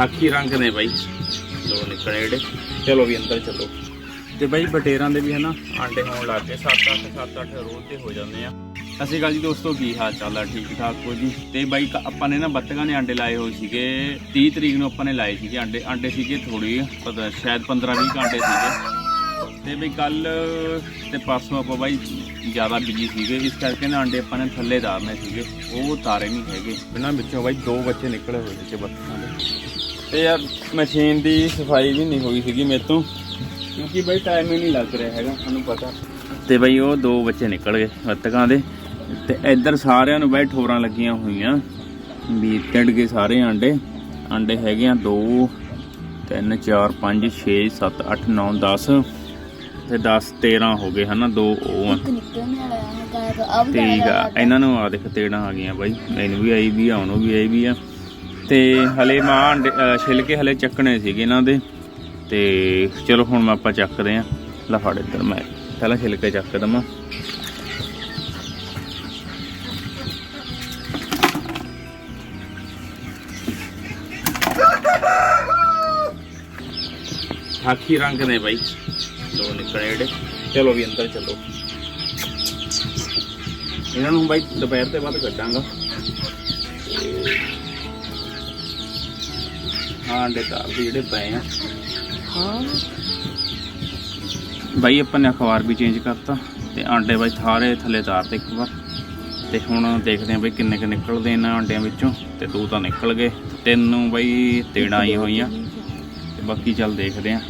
ਖਾਕੀ ਰੰਗ ਨੇ ਬਾਈ। ਦੋ ਨਿਕਲੇ ਜਿਹੜੇ। ਚਲੋ ਵੀ ਅੰਦਰ ਚਲੋ। ਤੇ ਬਾਈ ਬਟੇਰਾਂ ਦੇ ਵੀ ਹਨਾ, ਆਂਡੇ ਹੋਣ ਲੱਗ ਗਏ। 7 8 7 8 ਰੋਜ਼ ਤੇ ਹੋ ਜਾਂਦੇ ਆ। ਸਤਿ ਸ਼੍ਰੀ ਅਕਾਲ ਜੀ ਦੋਸਤੋ, ਕੀ ਹਾਲ ਚਾਲ ਆ? ਠੀਕ, ਠਾਕ ਹੋ ਜੀ? ਤੇ ਬਾਈ ਆਪਾਂ ਨੇ ਨਾ ਬੱਤਕਾਂ ਨੇ ਆਂਡੇ ਲਾਏ ਹੋਏ ਸੀਗੇ। 30 ਤਰੀਕ ਨੂੰ ਆਪਾਂ ਨੇ ਲਾਏ ਸੀਗੇ ਆਂਡੇ। ਆਂਡੇ ਸੀਗੇ ਥੋੜੀ ਪਤਾ ਸ਼ਾਇਦ 15 20 ਘੰਟੇ ਸੀਗੇ। ਤੇ ਬਈ ਕੱਲ ਤੇ ਪਰਸੋਂ ਆਪਾਂ ਬਾਈ ਜ਼ਿਆਦਾ ਬਿਜ਼ੀ ਸੀਗੇ। ਇਸ ਕਰਕੇ ਨਾ ਆਂਡੇ ਆਪਾਂ ਨੇ ਥੱਲੇ ਧਾਰਨੇ ਸੀਗੇ। ਉਹ ਤਾਰੇ ਨਹੀਂ ਹੈਗੇ। ਇਹਨਾਂ ਵਿੱਚੋਂ ਬਾਈ ਦੋ ਬੱਚੇ ਨਿਕਲੇ ਹੋਏ ਸੀਗੇ ਬੱਤਕਾਂ ਦੇ। ਤੇ ਯਾਰ ਮਸ਼ੀਨ ਦੀ ਸਫ਼ਾਈ ਵੀ ਨਹੀਂ ਹੋਈ ਸੀਗੀ ਮੇਰੇ ਤੋਂ। ਕਿਉਂਕਿ ਬਾਈ ਟਾਈਮ ਹੀ ਨਹੀਂ ਲੱਗ ਰਿਹਾ ਹੈਗਾ ਤੁਹਾਨੂੰ ਪਤਾ। ਤੇ ਬਾਈ ਉਹ ਦੋ ਬੱਚੇ ਨਿਕਲ ਗਏ ਬੱਤਕਾਂ ਦੇ। ਤੇ ਇੱਧਰ ਸਾਰਿਆਂ ਨੂੰ ਬਾਈ ਠੋਰਾਂ ਲੱਗੀਆਂ ਹੋਈਆਂ। ਵੀ ਟਿੰਡ ਗਏ ਸਾਰੇ ਆਂਡੇ। ਆਂਡੇ ਹੈਗੇ ਆ 2 3 4 5 6 7 8 9 10 ਤੇ 10 13 ਹੋ ਗਏ ਹਨਾ ਦੋ ਉਹ ਆ। ਠੀਕ ਆ ਇਹਨਾਂ ਨੂੰ ਆ ਦੇਖ ਤੇੜਾਂ ਆ ਗਈਆਂ ਬਾਈ। ਮੈਨੂੰ ਵੀ ਆਈ ਵੀ ਆ ਉਹਨੂੰ ਵੀ ਆਈ ਵੀ ਆ। ਤੇ ਹਲੇ ਮਾਂ ਆਂਡੇ- ਅਹ ਛਿਲਕੇ ਹਲੇ ਚੱਕਣੇ ਸੀਗੇ ਇਹਨਾਂ ਦੇ। ਤੇ ਚਲੋ ਹੁਣ ਮੈਂ ਆਪਾਂ ਚੱਕਦੇ ਆ। ਲੈ ਫੜ ਇੱਧਰ ਮੈਂ। ਪਹਿਲਾਂ ਛਿਲਕੇ ਚੱਕ ਦਵਾਂ। ਖਾਕੀ ਰੰਗ ਨੇ ਬਾਈ। ਦੋ ਨਿਕਲੇ ਜਿਹੜੇ। ਚਲੋ ਵੀ ਅੰਦਰ ਚੱਲੋ। ਇਹਨਾਂ ਨੂੰ ਬਾਈ ਦੁਪਹਿਰ ਤੇ ਬਾਅਦ ਕੱਢਾਂਗਾ। ਹਾਂ ਅੰਡੇ ਤਾਰ ਦੇ ਜਿਹੜੇ ਪਏ ਆ। ਹਾਂ। ਬਾਈ ਆਪਾਂ ਨੇ ਅਖਬਾਰ ਵੀ ਚੇਂਜ ਕਰਤਾ ਤੇ ਆਂਡੇ ਬਾਈ ਥਾਰੇ ਥੱਲੇ ਤਾਰ ਤੇ ਇੱਕ ਵਾਰ। ਤੇ ਹੁਣ ਦੇਖਦੇ ਆਂ ਬਾਈ ਕਿੰਨੇ ਕੁ ਨਿਕਲਦੇ ਇਹਨਾਂ ਆਂਡਿਆਂ ਵਿੱਚੋਂ। ਤੇ ਦੋ ਤਾਂ ਨਿਕਲ ਗਏ ਤਿੰਨ ਨੂੰ ਬਾਈ ਤੇੜਾਂ ਆਈ ਹੋਈਆਂ। ਤੇ ਬਾਕੀ ਚੱਲ ਦੇਖਦੇ ਆਂ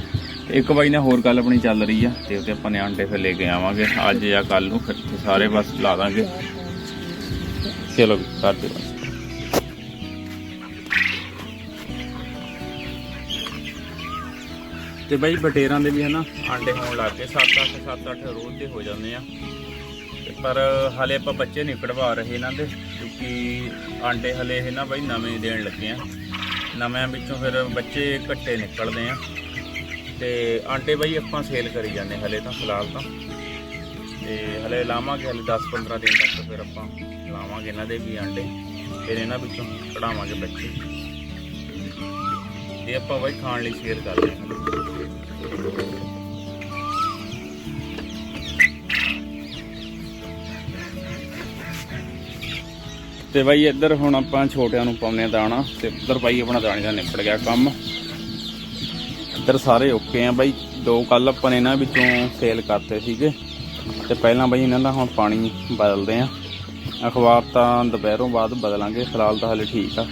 ਇੱਕ ਬਾਈ ਨੇ ਹੋਰ ਗੱਲ ਆਪਣੀ ਚੱਲ ਰਹੀ ਆ ਤੇ ਉਹਦੇ ਆਪਾਂ ਨੇ ਆਂਡੇ ਫਿਰ ਲੈ ਕੇ ਆਵਾਂਗੇ। ਅੱਜ ਜਾਂ ਕੱਲ ਨੂੰ ਫਿਰ ਸਾਰੇ ਬਸ ਲਾ ਦਾਂਗੇ। ਚਲੋ ਕਰਦੇ ਬਸ ਤੇ ਬਾਈ ਬਟੇਰਾਂ ਦੇ ਵੀ ਹਨਾ? ਆਂਡੇ ਹੋਣ ਲੱਗ ਗਏ 7 8 7 8 ਰੋਜ਼ ਦੇ ਹੋ ਜਾਂਦੇ ਆ। ਤੇ ਪਰ ਹਲੇ ਆਪਾਂ ਬੱਚੇ ਨਹੀਂ ਕਢਵਾ ਰਹੇ ਇਹਨਾਂ ਦੇ, ਕਿਉਂਕਿ ਆਂਡੇ ਹਲੇ ਇਹ ਨਾ ਬਾਈ ਨਵੇਂ ਦੇਣ ਲੱਗੇ ਆ। ਨਵਿਆਂ ਵਿੱਚੋਂ ਫਿਰ ਬੱਚੇ ਘੱਟੇ ਨਿਕਲਦੇ ਆ। ਤੇ ਆਂਡੇ ਬਾਈ ਆਪਾਂ ਸੇਲ ਕਰੀ ਜਾਂਦੇ ਹਲੇ ਤਾਂ, ਫਿਲਹਾਲ ਤਾਂ। ਤੇ ਹਲੇ ਲਾਵਾਂਗੇ, ਹਲੇ 10 15 ਦਿਨ ਤੱਕ ਫਿਰ ਆਪਾਂ ਲਾਵਾਂਗੇ ਇਹਨਾਂ ਦੇ ਵੀ ਆਂਡੇ। ਫਿਰ ਇਹਨਾਂ ਵਿੱਚੋਂ ਕਢਾਵਾਂਗੇ ਬੱਚੇ। ਇਹ ਆਪਾਂ ਬਾਈ ਖਾਣ ਲਈ ਸ਼ੇਅਰ ਕਰਦੇ ਹਾਂ। ਤੇ ਬਾਈ ਇੱਧਰ ਹੁਣ ਆਪਾਂ ਛੋਟਿਆਂ ਨੂੰ ਪਾਉਨੇ ਦਾਣਾ ਤੇ ਉੱਧਰ ਬਾਈ ਆਪਣਾ ਦਾਣੇ ਦਾ ਨਿਪਟ ਗਿਆ ਕੰਮ। ਇੱਧਰ ਸਾਰੇ ਓਕੇ ਆ ਬਾਈ। ਦੋ ਕੱਲ ਆਪਾਂ ਨੇ ਇਹਨਾਂ ਵਿੱਚੋਂ ਸੇਲ ਕਰਤੇ ਸੀਗੇ। ਤੇ ਪਹਿਲਾਂ ਬਾਈ ਇਹਨਾਂ ਦਾ ਹੁਣ ਪਾਣੀ ਬਦਲਦੇ ਆ। ਅਖਬਾਰ ਤਾਂ ਦੁਪਹਿਰੋਂ ਬਾਅਦ ਬਦਲਾਂਗੇ, ਫਿਲਹਾਲ ਤਾਂ ਹਲੇ ਠੀਕ ਆ।